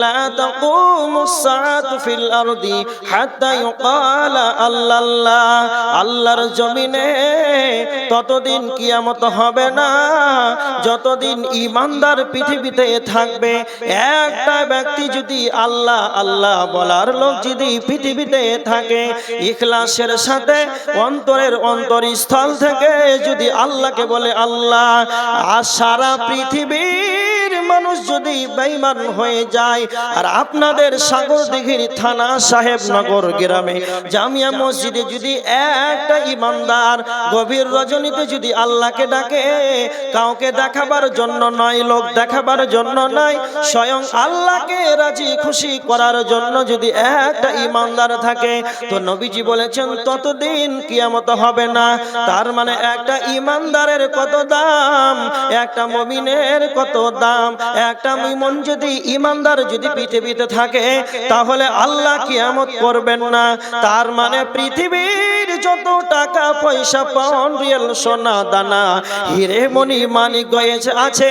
لا تقوم الساعة في الأرض حتى يقال الله الله আল্লাহর জমিনে ততদিন কিয়ামত হবে না যতদিন ইমানদার পৃথিবীতে থাকবে একটা ব্যক্তি যদি আল্লাহ আল্লাহ বলার লোক যদি পৃথিবীতে থাকে ইখলাসের সাথে অন্তরের অন্তরস্থল থেকে যদি আল্লাহকে বলে আল্লাহ আর সারা পৃথিবীর মানুষ যদি বেঈমান হয়ে যায়, আর আপনাদের সাগর দিঘির থানা সাহেবনগর গ্রামে, জামিয়া মসজিদে যদি একটা ইমানদার গভীর রজনীতে যদি আল্লাহকে ডাকে, কাউকে দেখাবার জন্য নয় লোক দেখাবার জন্য নয় স্বয়ং আল্লাহকে রাজি খুশি করার জন্য যদি একটা ইমানদার থাকে, তো নবীজি বলেছেন, ততদিন কিয়ামত হবে না। তার মানে একটা ইমানদারের কত দাম, একটা মমিনের কত দাম একটা মিমন যদি ইমানদার যদি পৃথিবীতে থাকে, তাহলে আল্লাহ কিয়ামত করবেন না। তার মানে পৃথিবীর যতটা পয়সা পাউন্ড রিয়েল সোনা দানা। হিরে মণি মানিক গয়েছে, আছে।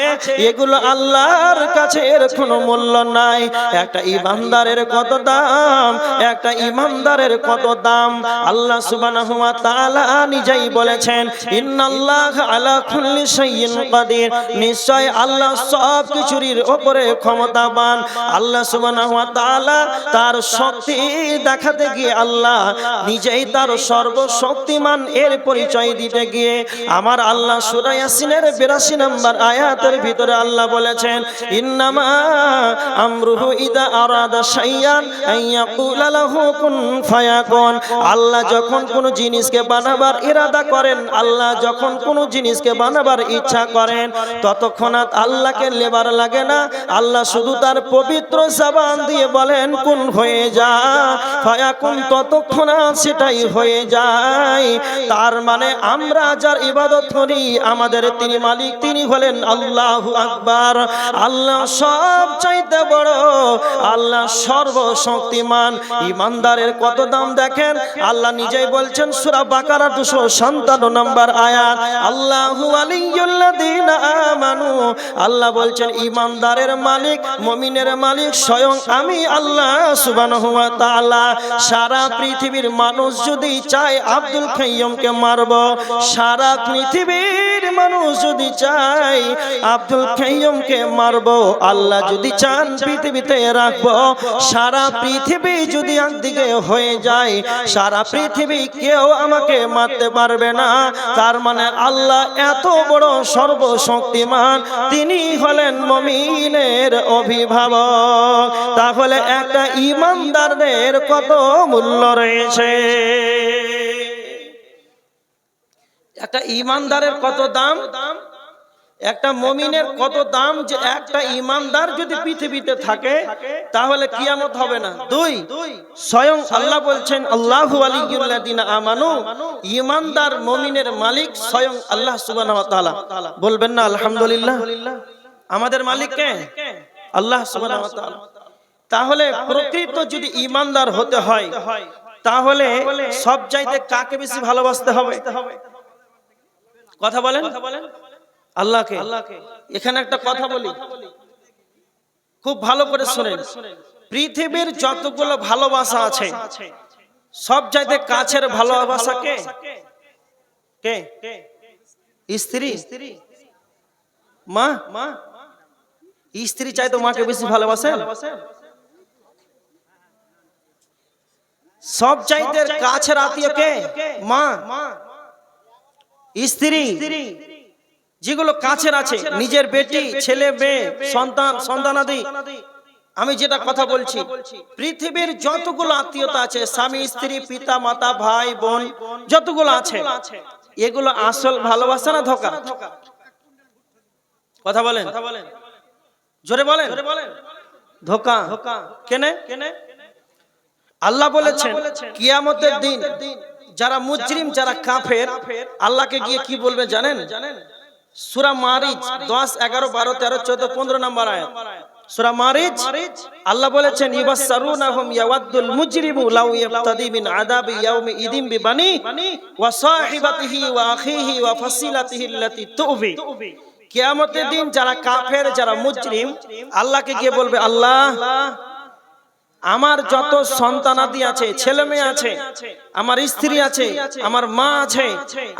এগুলো আল্লাহর কাছে এর কোনো মূল্য নাই। একটা ইমানদারের কত দাম, একটা ইমানদারের কত দাম। আল্লাহ সুবহানাহু ওয়া তাআলা নিজেই বলেছেন, ইন্নাল্লাহ আলা কুল্লি শাইইন কাদির। নিশ্চয় আল্লাহ সব কিছুর উপরে ক্ষমতাবান। আল্লাহ সুবহানাহু ওয়া তাআলা তার শক্তি দেখাতে গিয়ে আল্লাহ নিজেই তার সর্বশক্তিমান এর পরিচয় দিতে গিয়ে আমার আল্লাহ সূরা ইয়াসিনের 82 নম্বর আয়াতের ভিতরে আল্লাহ বলেছেন, ইন্নামা আমরুহু ইদা আরাদা শাইয়ান আইয়াকুলা লাহু কুন ফায়াকুন। আল্লাহ যখন কোনো জিনিসকে বানাবার ইরাদা করেন, আল্লাহ যখন কোনো জিনিসকে বানাবার ইচ্ছা করেন, ততক্ষণাৎ আল্লাহকে লেবার লাগে না। আল্লাহ শুধু তার পবিত্র জবান দিয়ে বলেন, কোন হয়ে যা, ফায়াকুন, ততক্ষণাৎ সেটাই হয়ে যায়। তার মানে আমরা যার ইবাদত করি, আমাদের তিনি মালিক, তিনি হলেন আল্লাহ আকবার। আল্লাহ সব চাইতে বড়, আল্লাহ সর্বশক্তিমান। ইমানদারের কত দাম দেখেন? আল্লাহ নিজেই বলছেন, সূরা বাকারা 257 নম্বর আয়াত, আল্লাহু আলিয়্যুল্লাযীনা আমানু। আল্লাহ বলছেন, ইমানদারের মালিক, মুমিনের মালিক স্বয়ং আমি আল্লাহ তাআলা। সারা পৃথিবীর মানুষ যদি চায় আব্দুল খাইয়্যিমকে মারব? সারা পৃথিবীর মানুষ যদি চায়, আব্দুল খাইয়্যিমকে মারব। আল্লাহ যদি চান পৃথিবীতে রাখব। সারা পৃথিবী যদি একদিকে হয়ে যায়, সারা পৃথিবী কেউ আমাকে মারতে পারবে না। তার মানে আল্লাহ এত বড় সর্বশক্তিমান, তিনি হলেন মমিনের অভিভাবক। তাহলে একটা ইমানদারদের কত মূল্য রয়েছে? একটা ইমানদারের কত দাম? একটা মমিনের কত দাম যে একটা ইমানদার যদি পৃথিবীতে থাকে, তাহলে কিয়ামত হবে না। দুই, স্বয়ং আল্লাহ বলছেন, আল্লাহু আমানু। ইমানদার মমিনের মালিক স্বয়ং আল্লাহ তাআলা। বলবেন না, আলহামদুলিল্লাহ। আমাদের মালিক কে? আল্লাহ তাআলা। তাহলে প্রকৃত যদি ইমানদার হতে হয়, তাহলে সব চাইতে কাকে বেশি ভালোবাসতে হবে? কথা বলেন? আল্লাহকে। এখানে একটা কথা বলি। খুব ভালো করে শুনেন। পৃথিবীর যতগুলো ভালোবাসা আছে সব চাইতে কাছের ভালোবাসা কে? কে? স্ত্রী? মা? মা? স্ত্রী চাই তো মাকে বেশি ভালোবাসে সব চাইতে কাছের আত্মীয় কে? মা? মা? স্ত্রী যেগুলো কাছের আছে নিজের বেটি ছেলে মেয়ে সন্তান সন্তানাদি। আমি যেটা কথা বলছি পৃথিবীর যতগুলো আত্মীয়তা আছে স্বামী স্ত্রী পিতা মাতা ভাই বোন যতগুলো আছে এগুলো আসল ভালোবাসা না ধোকা? কথা বলেন। জোরে বলেন। ধোকা? কেনে? কেনে? আল্লাহ বলেছেন কিয়ামতের দিন যারা মুজরিম যারা কাফের আল্লাহকে গিয়ে কি বলবে জানেন? সুরা মারিজ দশ এগারো বারো তেরো চোদ্দ পনেরো নম্বর আয়াত। সূরা মারিজ আল্লাহ বলেছেন ইবাসসারুনাহুম ইয়াওয়াদ্দুল মুজরিমু লাউ ইয়াফতাদি মিন আযাবি ইয়াউমি ইদিম বিবানি ওয়া সাহিবাতিহি ওয়া আখিহি ওয়া ফাসিলাতিহি আল্লাতী তুবি। কিয়ামতের দিন যারা কাফের যারা মুজরিম আল্লাহকে গিয়ে বলবে আল্লাহ আমার যত সন্তানাদি আছে, ছেলে মেয়ে আছে, আমার স্ত্রী আছে, আমার মা আছে,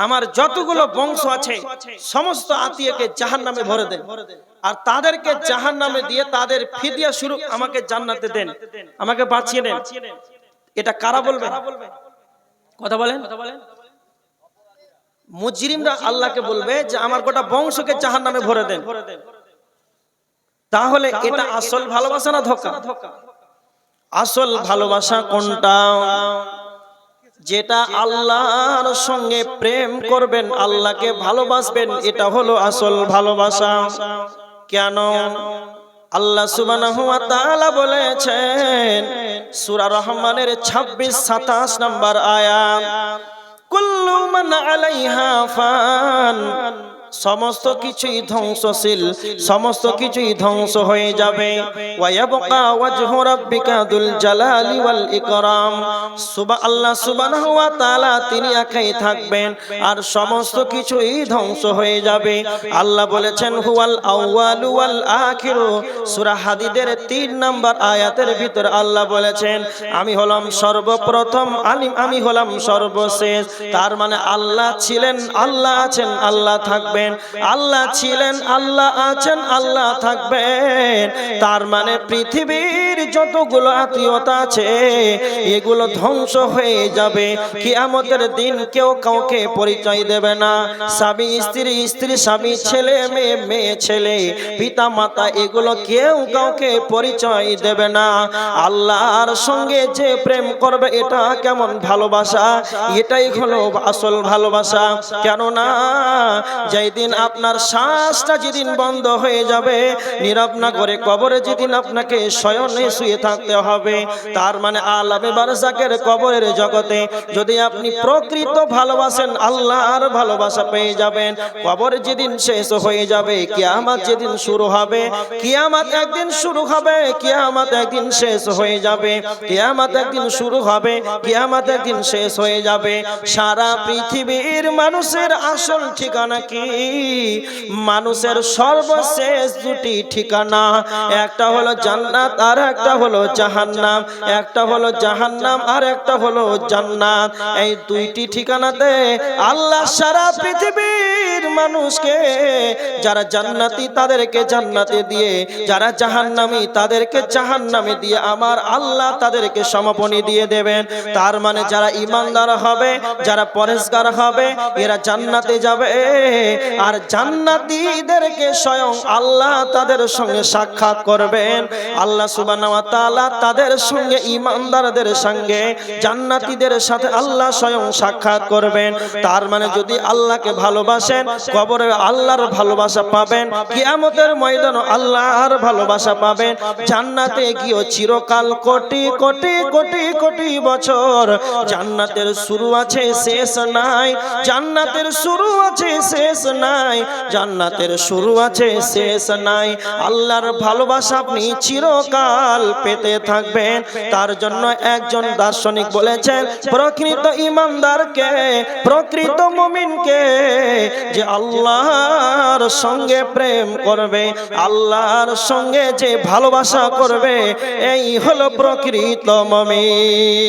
আমার যতগুলো বংশ আছে, সমস্ত আত্মীয়কে জাহান নামে ভরে দেন। আর তাদেরকে জাহান নামে দিয়ে তাদের ফিদিয়া শুরু আমাকে জান্নাতে দেন, আমাকে বাঁচিয়ে দেন। এটা কারা বলবে? কথা বলেন। মুজরিমরা আল্লাহকে বলবে যে আমার গোটা বংশকে জাহান নামে ভরে দেন। তাহলে এটা আসল ভালোবাসা না ধোকা? আসল ভালোবাসা কোনটা? যেটা আল্লাহর সঙ্গে প্রেম করবেন আল্লাহকে ভালোবাসবেন এটা হলো আসল ভালোবাসা। কেন? আল্লাহ সুবহানাহু ওয়া তাআলা বলেছেন সূরা রহমানের 26 27 নম্বর আয়াত। কুল্লু মান আলাইহা ফান। সমস্ত কিছুই ধ্বংসশীল, সমস্ত কিছুই ধ্বংস হয়ে যাবে। ওয়াজহু রাব্বিকা দুল জালালি ওয়াল ইকরাম। আল্লাহ সুবহানাহু ওয়া তাআলা তিনি একাই থাকবেন আর সমস্ত কিছুই ধ্বংস হয়ে যাবে। আল্লাহ বলেছেন, হুয়াল আউয়ালু ওয়াল আখিরু। সূরা হাদিদের 3 নম্বর আয়াতের ভিতর আল্লাহ বলেছেন, আমি হলাম সর্বপ্রথম আমি হলাম সর্বশেষ। তার মানে আল্লাহ ছিলেন, আল্লাহ আছেন, আল্লাহ থাকবেন। আল্লাহ ছিলেন আল্লাহ আছেন আল্লাহ থাকবেন। তার মানে পৃথিবীর যতগুলো আত্মীয়তা আছে, এগুলো ধ্বংস হয়ে যাবে। কি আমাদের দিন কেউ কাউকে পরিচয় দেবে না। স্বামী, স্ত্রী স্ত্রী, স্বামী, ছেলে, মেয়ে মেয়ে, ছেলে পিতা মাতা এগুলো কেউ কাউকে পরিচয় দেবে না। আল্লাহর সঙ্গে যে প্রেম করবে, এটা কেমন ভালোবাসা? এটাই হলো আসল ভালোবাসা। কেননা, যেদিন আপনার শ্বাসটা যেদিন বন্ধ হয়ে যাবে, নীরব না করে কবরে যেদিন আপনাকে শয়নে শুয়ে থাকতে হবে। তার মানে আলামে বারজাকের কবরের জগতে যদি আপনি প্রকৃত ভালোবাসেন, আল্লাহর ভালোবাসা পেয়ে যাবেন। কবর যেদিন শেষ হয়ে যাবে, কিয়ামত যেদিন শুরু হবে, কিয়ামত একদিন শুরু হবে, কিয়ামত একদিন শেষ হয়ে যাবে। কিয়ামত একদিন শুরু হবে, কিয়ামত একদিন শেষ হয়ে যাবে। সারা পৃথিবীর মানুষের আসল ঠিকানা কি? মানুষের সর্বশেষ দুটি ঠিকানা, একটা হলো জান্নাত আর একটা হলো জাহান্নাম, একটা হলো জাহান্নাম আর একটা হলো জান্নাত। এই দুইটি ঠিকানাতে আল্লাহ সারা পৃথিবীর মানুষকে, যারা জান্নাতি তাদেরকে জান্নাতে দিয়ে, যারা জাহান্নামী তাদেরকে জাহান্নামে দিয়ে আমার আল্লাহ তাদেরকে সমাপনী দিয়ে দেবেন। তার মানে যারা ইমানদার হবে, যারা পরেশগার হবে, এরা জান্নাতে যাবে। আর জান্নাতীদেরকে স্বয়ং আল্লাহ তাদের সঙ্গে সাক্ষাৎ করবেন। আল্লাহ তাআলা তাদের সঙ্গে, ইমানদারদের সঙ্গে, জান্নাতীদের সাথে আল্লাহ স্বয়ং সাক্ষাৎ করবেন। তার মানে যদি আল্লাহকে ভালোবাসেন কবরে আল্লাহর ভালোবাসা পাবেন, কিয়ামতের ময়দান আল্লাহর ভালোবাসা পাবেন, জান্নাতে গিয়ে চিরকাল কোটি কোটি কোটি কোটি বছর। জান্নাতের শুরু আছে, শেষ নাই। জান্নাতের শুরু আছে, শেষ নাই। জান্নাতের শুরু আছে, শেষ নাই। আল্লাহর ভালোবাসা আপনি চিরকাল পেতে থাকবেন। তার জন্য একজন দার্শনিক বলেছেন, প্রকৃত ইমানদারকে, প্রকৃত মুমিনকে যে আল্লাহর সঙ্গে প্রেম করবে, আল্লাহর সঙ্গে যে ভালোবাসা করবে, এই হলো প্রকৃত মুমিন।